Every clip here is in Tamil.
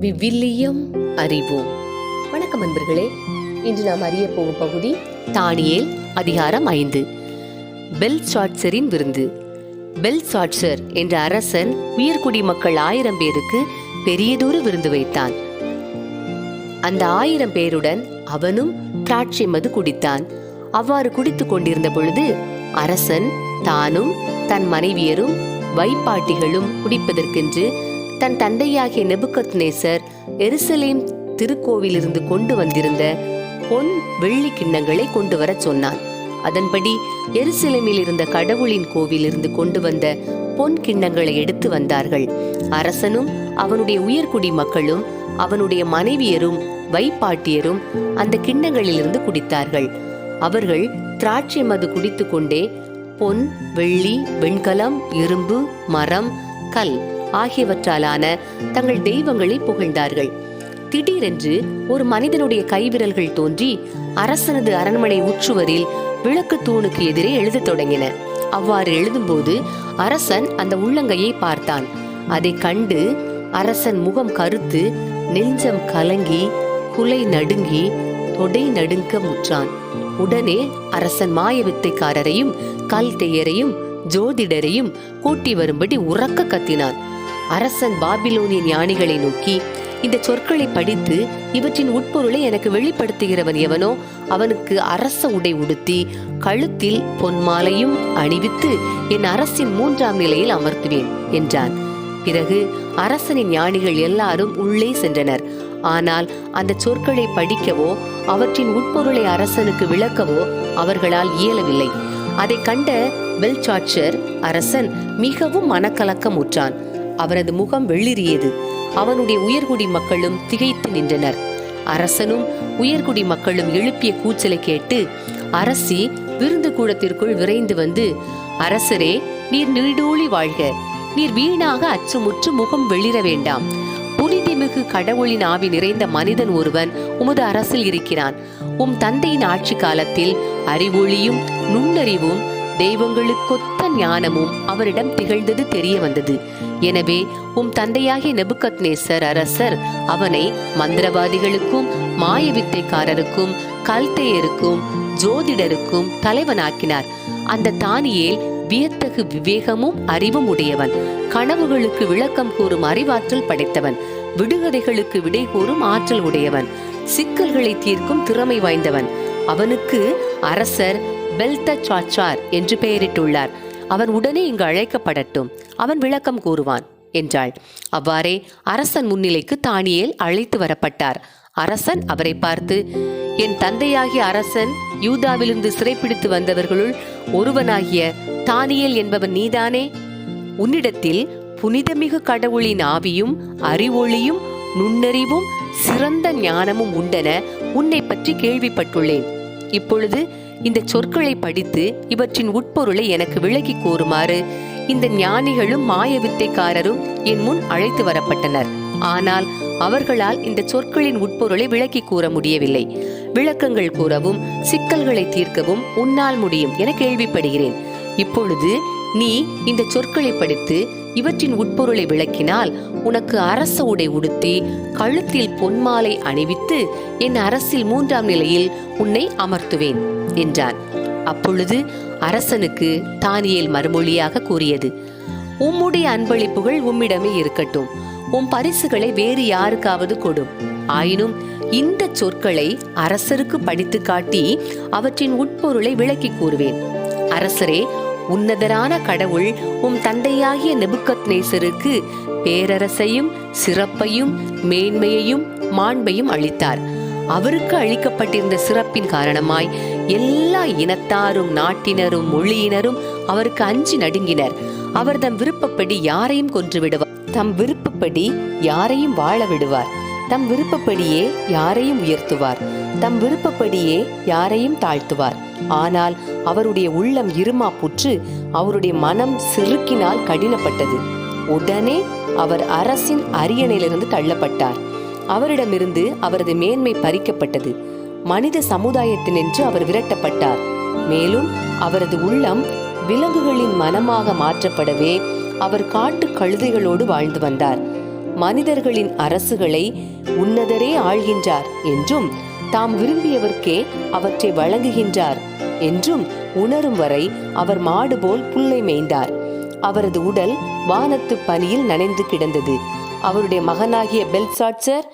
விவிலியம் அறிவோம். வணக்கம் அன்பர்களே இன்று நாம் அறிய போகும் பகுதி தானியேல் அதிகாரம் ஐந்து. பெல் சாட்சரின் விருந்து. பெல் சாட்சர் என்ற அரசன் உயர்குடி மக்கள் ஆயிரம் பேருக்கு பெரியதொரு விருந்து வைத்தான். அந்த ஆயிரம் பேருடன் அவனும் திராட்சை மது குடித்தான். அவ்வாறு குடித்துக் கொண்டிருந்த பொழுது அரசன் தானும் தன் மனைவியரும் வைப்பாட்டிகளும் குடிப்பதற்கென்று தன் தந்தையாகிய நெபுக்கத் நேசர் எருசலேம் திருக்கோவிலிருந்து கொண்டு வந்திருந்த பொன் வெள்ளி கிண்ணங்களை கொண்டு வரச் சொன்னான். அதன்படி எருசலேமில் இருந்த கடவுளின் கோவிலிருந்து கொண்டு வந்த பொன் கிண்ணங்களை எடுத்து வந்தார்கள். அரசனும் அவனுடைய உயர்குடி மக்களும் அவனுடைய மனைவியரும் வைப்பாட்டியரும் அந்த கிண்ணங்களிலிருந்து குடித்தார்கள். அவர்கள் திராட்சை மது குடித்து கொண்டே பொன் வெள்ளி வெண்கலம் இரும்பு மரம் கல் ஆகியவற்றாலான தங்கள் தெய்வங்களை புகழ்ந்தார்கள். திடீரென்று ஒரு மனிதனுடைய கைவிரல்கள் தோன்றி அரசனது அரண்மனை உச்சுவரில் விளக்கு தூணுக்கு எதிரே எழுதத் தொடங்கின. அவ்வாறு எழுதும்போது அரசன் அந்த உள்ளங்கையை பார்த்தான். அதை கண்டு அரசன் முகம் கருத்து நெஞ்சம் கலங்கி குலை நடுங்கி தொடை நடுங்க முற்றான். உடனே அரசன் மாயவித்தைக்காரரையும் கல்தையரையும் ஜோதிடரையும் கூட்டி வரும்படி உறக்க கத்தினான். அரசன் பாபிலோனிய ஞானிகளை நோக்கி இந்த சொற்களை படித்து இவற்றின் உட்பொருளை எனக்கு வெளிப்படுத்துகிறவன் எவனோ அவனுக்கு அரச உடை உடுத்தி கழுத்தில் பொன்மாலையும் அணிவித்து என் அரசின் மூன்றாம் நிலையில் அமர்த்துவேன் என்றான். பிறகு அரசனின் ஞானிகள் எல்லாரும் உள்ளே சென்றனர். ஆனால் அந்த சொற்களை படிக்கவோ அவற்றின் உட்பொருளை அரசனுக்கு விளக்கவோ அவர்களால் இயலவில்லை. அதை கண்ட பெல்சாட்சர் அரசன் மிகவும் மனக்கலக்கம் உற்றான் அவரது முகம் வெள்ளிறியது அவனுடைய உயர்குடி மக்களும் திகைத்து நின்றனர். அரசனும் உயர்குடி மக்களும் எழுப்பிய கூச்சலை கேட்டு அரசி விருந்து கூடத்திற்குள் விரைந்து வந்து அரசரே நீர் நீடூழி வாழ்க. நீர் வீணாக அச்சுமுற்று முகம் வெளிர வேண்டாம். புனிதமிகு கடவுளின் ஆவி நிறைந்த மனிதன் ஒருவன் உமது அரசில் இருக்கிறான். உம் தந்தையின் ஆட்சி காலத்தில் அறிவொளியும் நுண்ணறிவும் தெய்வங்களுக்கொத்த ஞானமும் அவரிடம் திகழ்ந்தது தெரிய வந்தது எனவே உம் தந்தையாகிய நெபுகத் அரசர் அவனை மந்திரவாதிகளுக்கும் மாயவித்தைக்காரருக்கும் கல்தேயருக்கும் ஜோதிடருக்கும் தலைவனாக்கினார். அந்த தானியேல் வியத்தகு விவேகமும் அறிவும் உடையவன். கனவுகளுக்கு விளக்கம் கூறும் அறிவாற்றல் படைத்தவன். விடுகதைகளுக்கு விடை கூறும் ஆற்றல் உடையவன். சிக்கல்களை தீர்க்கும் திறமை வாய்ந்தவன். அவனுக்கு அரசர் பெல்த சாச்சார் என்று பெயரிட்டுள்ளார். அவன் உடனே இங்கு அழைக்கப்படட்டும். அவன் விளக்கம் கூறுவான் என்றாள். அவ்வாறே அரசன் முன்னிலைக்கு தானியேல் அழைத்து வரப்பட்டார். அரசன் அவரை பார்த்து என் தந்தையாகிய அரசன் யூதாவிலிருந்து சிறைப்பிடித்து வந்தவர்களுள் ஒருவனாகிய தானியேல் என்பவன் நீதானே? உன்னிடத்தில் புனிதமிகு கடவுளின் ஆவியும் அறிவொளியும் நுண்ணறிவும் சிறந்த ஞானமும் உண்டென உன்னை பற்றி கேள்விப்பட்டுள்ளேன். இப்பொழுது இந்த சொற்களை படித்து இவற்றின் உட்பொருளை எனக்கு விளக்கி கூறுமாறு இந்த ஞானிகளும் மாயவித்தைக்காரரும் என் முன் அழைத்து வரப்பட்டனர். ஆனால் அவர்களால் இந்த சொற்களின் உட்பொருளை விளக்கி கூற முடியவில்லை. விளக்கங்கள் கூறவும் சிக்கல்களை தீர்க்கவும் உன்னால் முடியும் என கேள்விப்படுகிறேன். இப்பொழுது நீ இந்த சொற்களை படித்து இவற்றின் உட்பொருளை விளக்கினால் உனக்கு அரச உடை உடுத்தி கழுத்தில் பொன்மாலை அணிவித்து என் அரசில் மூன்றாம் நிலையில் உன்னை அமர்த்துவேன் என்றான். அப்பொழுது அரசனுக்கு தானியேல் மறுமொழியாக கூறியது உம்முடைய அன்பளிப்புகள் உம்மிடமே இருக்கட்டும். உம் பரிசுகளை வேறு யாருக்காவது கொடும். ஆயினும் இந்த சொற்களை அரசருக்கு படித்து காட்டி அவற்றின் உட்பொருளை விளக்கி கூறுவேன். அரசரே உன்னதரான கடவுள் உம் தந்தையாகிய நெபுக்கத் நேசருக்கு பேரரசையும் சிறப்பையும் மேன்மையையும் மாண்பையும் அளித்தார். அவருக்கு அளிக்கப்பட்டிருந்த சிறப்பின் காரணமாய் எல்லா இனத்தாரும் நாட்டினரும் மொழியினரும் அவருக்கு அஞ்சி நடுங்கினர். அவர் தம் விருப்பப்படி யாரையும் கொன்று விடுவார். தம் விருப்பப்படி யாரையும் வாழ விடுவார். தம் விருப்பப்படியே யாரையும் உயர்த்துவார். தம் விருப்பப்படியே யாரையும் தாழ்த்துவார். ஆனால் அவருடைய உள்ளம் இருமாப்புற்று அவருடைய மனம் சிறுக்கினால் கடினப்பட்டது. உடனே அவர் அரசின் அரியணையிலிருந்து தள்ளப்பட்டார். அவரிடமிருந்து அவரது மேன்மை பறிக்கப்பட்டது. மனித சமுதாயத்தினின்று அவர் விரட்டப்பட்டார். மேலும் அவரது உள்ளம் விலங்குகளின் மனமாக மாற்றப்படவே அவர் காட்டு கழுதைகளோடு வாழ்ந்து வந்தார். மனிதர்களின் அரசுகளை உன்னதரே ஆள்கின்றார் என்றும் தாம் விரும்பியவர்க்கே அவற்றை வழங்குகின்றார். என்றும் உணரும் வரை அவர் மாடு போல் புல்லை மேய்ந்தார். அவரது உடல் வானத்து பனியில் நனைந்து கிடந்தது. அவருடைய மகனாகிய பெல்சாட்சர்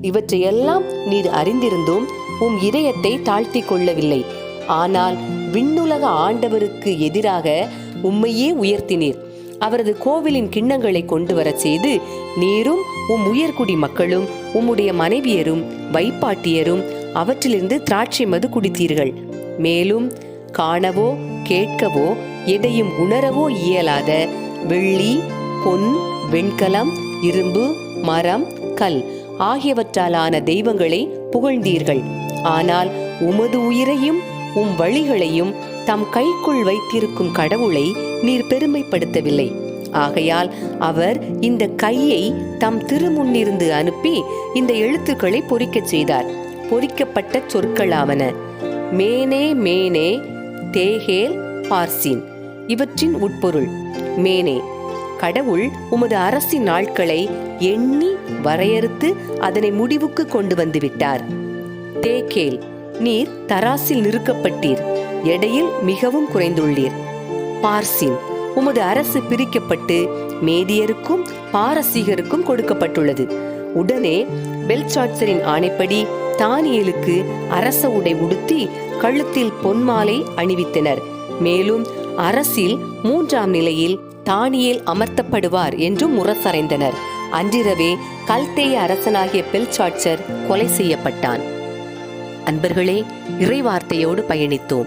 இவற்றையெல்லாம் நீர் அறிந்திருந்தும் உம் இதயத்தை தாழ்த்திக் கொள்ளவில்லை. ஆனால் விண்ணுலக ஆண்டவருக்கு எதிராக உம்மையே உயர்த்தினீர். அவரது கோவிலின் கிண்ணங்களை கொண்டு வரச் செய்து நீரும் உம் உயர்குடி மக்களும் உம்முடைய மனைவியரும் வைப்பாட்டியரும் அவற்றிலிருந்து திராட்சை மது குடித்தீர்கள். மேலும் காணவோ கேட்கவோ எதையும் உணரவோ இயலாத வெள்ளி பொன் வெண்கலம் இரும்பு மரம் கல் ஆகியவற்றாலான தெய்வங்களை புகழ்ந்தீர்கள். ஆனால் உமது உயிரையும் உம் வழிகளையும் தம் கைக்குள் வைத்திருக்கும் கடவுளை நீர் பெருமைப்படுத்தவில்லை. ஆகையால் அவர் இந்த கையை தம் திருமுன்னிருந்து அனுப்பி இந்த எழுத்துக்களை பொறிக்கச் செய்தார். பொறிக்கப்பட்ட சொற்களாவன. மேனே மேனே தேகேல் பார்சின். இவற்றின் உட்பொருள். மேனே. கடவுள் உமது அரசின் நாட்களை எண்ணி வரையறுத்து அதனை முடிவுக்கு கொண்டு வந்துவிட்டார். தேகேல். நீர் தராசில் நிறுக்கப்பட்டீர். எடையில் மிகவும் குறைந்துள்ளீர். பார்சின் உமது அரசு பிரிக்கப்பட்டு மேதியருக்கும் பாரசீகருக்கும் கொடுக்கப்பட்டுள்ளது. உடனே பெல்சாட்சரின் ஆணைப்படி தானியலுக்கு அரச உடை உடுத்தி கழுத்தில் பொன்மாலை அணிவித்தனர். மேலும் அரசில் மூன்றாம் நிலையில் தானியல் அமர்த்தப்படுவார் என்றும் முரசறைந்தனர். அன்றிரவே கல்தேய அரசனாகிய பெல்சாட்சர் கொலை செய்யப்பட்டான். அன்பர்களே இறைவார்த்தையோடு பயணித்தோம்.